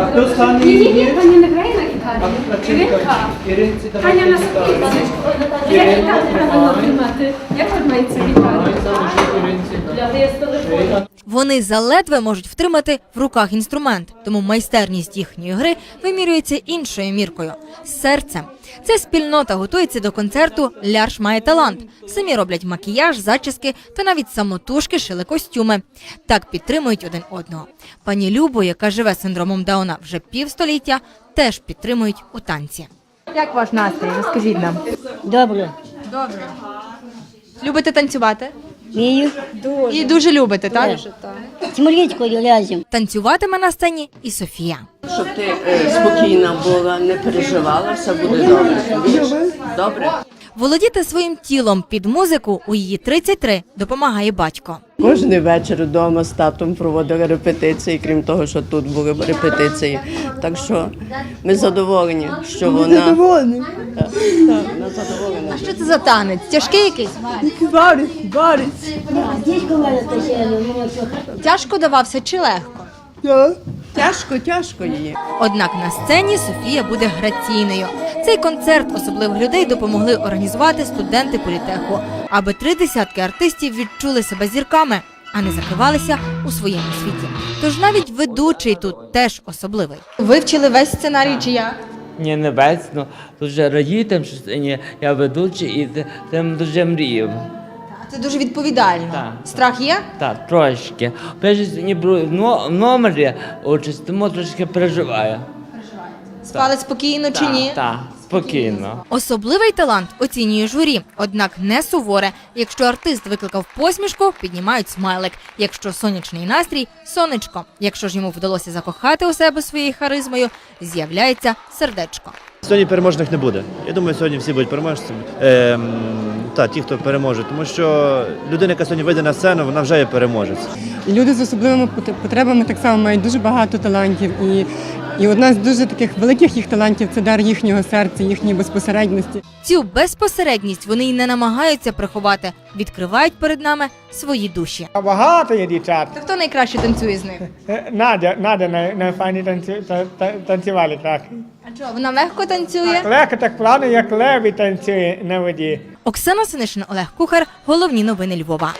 А хто стане Ні, ні, ні, її? Таня не грає на гітарі. А- а чи- Іринка. Іринці давайте Таня на гітару. скрипці. Як Як тримається гітара? Вони заледве можуть втримати в руках інструмент, тому майстерність їхньої гри вимірюється іншою міркою серцем. Ця спільнота готується до концерту Лярш має талант. Самі роблять макіяж, зачіски та навіть самотужки шили костюми. Так підтримують один одного. Пані Любу, яка живе з синдромом Дауна вже півстоліття, теж підтримують у танці. Як ваш настрій? Розкажіть нам. Добре. Добре. Любите танцювати? Вмію. І дуже любите, так? Тимурічкою лязем. Танцюватиме на сцені і Софія. Щоб ти е, спокійна була, не переживала, все буде добре. Добре? Володіти своїм тілом під музику у її 33 допомагає батько. Кожний вечір вдома з татом проводили репетиції, крім того, що тут були репетиції. Так що ми задоволені, що вона задоволені. Так, так, вона задоволена. Що це за танець? Тяжкий якийсь? Мене таке, ну, воно що Тяжко давався чи легко? Тяжко, тяжко її. Однак на сцені Софія буде граційною. Цей концерт особливих людей допомогли організувати студенти політеху, аби три десятки артистів відчули себе зірками, а не закривалися у своєму світі. Тож навіть ведучий тут теж особливий. Вивчили весь сценарій чи як? Ні, не весь, ну дуже радію тим, що я ведучий і тим дуже мріяв. Це дуже відповідально. Так. Страх є? Так, трошки. Сьогодні беру в но- в номері участь, тому трошки переживаю. Спали спокійно чи ні? Так, спокійно. Особливий талант оцінює журі, однак не суворе. Якщо артист викликав посмішку, піднімають смайлик. Якщо сонячний настрій сонечко. Якщо ж йому вдалося закохати у себе своєю харизмою, з'являється сердечко. Сьогодні переможних не буде. Я думаю, сьогодні всі будуть переможцями. Ем, та, ті, хто переможе. Тому що людина, яка сьогодні вийде на сцену, вона вже є переможець. Люди з особливими пот- потребами так само мають дуже багато талантів. І, і одна з дуже таких великих їх талантів це дар їхнього серця, їхньої безпосередності. Цю безпосередність вони й не намагаються приховати, відкривають перед нами свої душі. Багато є дівчат. То хто найкраще танцює з них? Е, Надя, Надя най, найфайні танцю, та, та, танцювали так. А що, вона легко танцює? Легко так плавно, як леві танцює на воді. Оксана Синишин, Олег Кухар. Головні новини Львова.